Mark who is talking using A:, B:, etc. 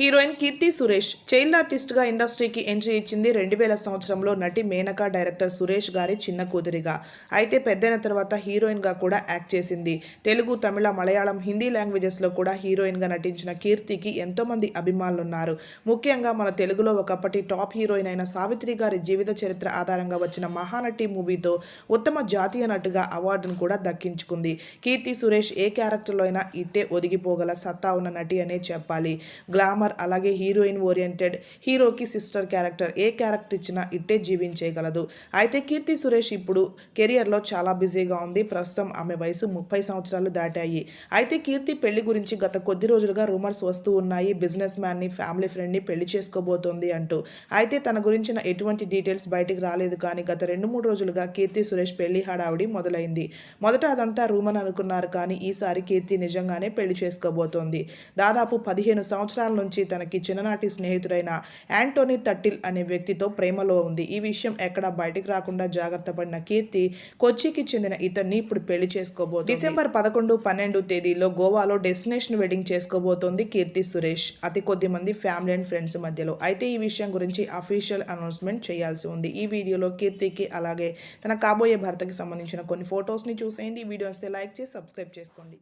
A: Heroine Keerthy Suresh child ఆర్టిస్ట్గా ఇండస్ట్రీకి entry ఇచ్చింది రెండు వేల సంవత్సరంలో నటి మేనకా డైరెక్టర్ సురేష్ గారి చిన్న కూతురిగా. అయితే పెద్దయిన తర్వాత హీరోయిన్గా కూడా యాక్ట్ చేసింది. తెలుగు తమిళ మలయాళం హిందీ లాంగ్వేజెస్లో కూడా హీరోయిన్గా నటించిన కీర్తికి ఎంతోమంది అభిమానులు ఉన్నారు ముఖ్యంగా మన తెలుగులో ఒకప్పటి టాప్ హీరోయిన్ అయిన సావిత్రి గారి జీవిత చరిత్ర ఆధారంగా వచ్చిన మహానటి మూవీతో ఉత్తమ జాతీయ నటుగా అవార్డును కూడా దక్కించుకుంది. కీర్తి సురేష్ ఏ క్యారెక్టర్లో అయినా ఇట్టే ఒదిగిపోగల సత్తా ఉన్న నటి అనే చెప్పాలి. గ్లామర్ అలాగే హీరోయిన్ ఓరియంటెడ్ హీరోకి సిస్టర్ క్యారెక్టర్. ఏ క్యారెక్టర్ ఇచ్చినా ఇట్టే జీవించేయగలదు. అయితే కీర్తి సురేష్ ఇప్పుడు కెరియర్లో చాలా బిజీగా ఉంది. ప్రస్తుతం ఆమె వయసు ముప్పై సంవత్సరాలు దాటాయి. అయితే కీర్తి పెళ్ళి గురించి గత కొద్ది రోజులుగా రూమర్స్ వస్తూ ఉన్నాయి. బిజినెస్ మ్యాన్ని ఫ్యామిలీ ఫ్రెండ్ని పెళ్ళి చేసుకోబోతోంది అంటూ. అయితే తన గురించిన ఎటువంటి డీటెయిల్స్ బయటికి రాలేదు. కానీ గత రెండు మూడు రోజులుగా కీర్తి సురేష్ పెళ్ళి హడావిడి మొదలైంది. మొదట అదంతా రూమన్ అనుకున్నారు. కానీ ఈసారి కీర్తి నిజంగానే పెళ్ళి చేసుకోబోతోంది. దాదాపు పదిహేను సంవత్సరాల నుంచి తనకి చిన్ననాటి స్నేహితుడైన యాంటోనీ తట్టిల్ అనే వ్యక్తితో ప్రేమలో ఉంది. ఈ విషయం ఎక్కడ బయటికి రాకుండా జాగ్రత్త పడిన కీర్తి కొచ్చికి చెందిన ఇతన్ని ఇప్పుడు పెళ్ళి చేసుకోబోతుంది. డిసెంబర్ పదకొండు పన్నెండు తేదీలో గోవాలో డెస్టినేషన్ వెడ్డింగ్ చేసుకోబోతోంది కీర్తి సురేష్. అతి కొద్ది మంది ఫ్యామిలీ అండ్ ఫ్రెండ్స్ మధ్యలో. అయితే ఈ విషయం గురించి అఫీషియల్ అనౌన్స్మెంట్ చేయాల్సి ఉంది. ఈ వీడియోలో కీర్తికి అలాగే తన కాబోయే భర్తకి సంబంధించిన కొన్ని ఫొటోస్ని చూసేయండి. ఈ వీడియో వస్తే లైక్ చేసి సబ్స్క్రైబ్ చేసుకోండి.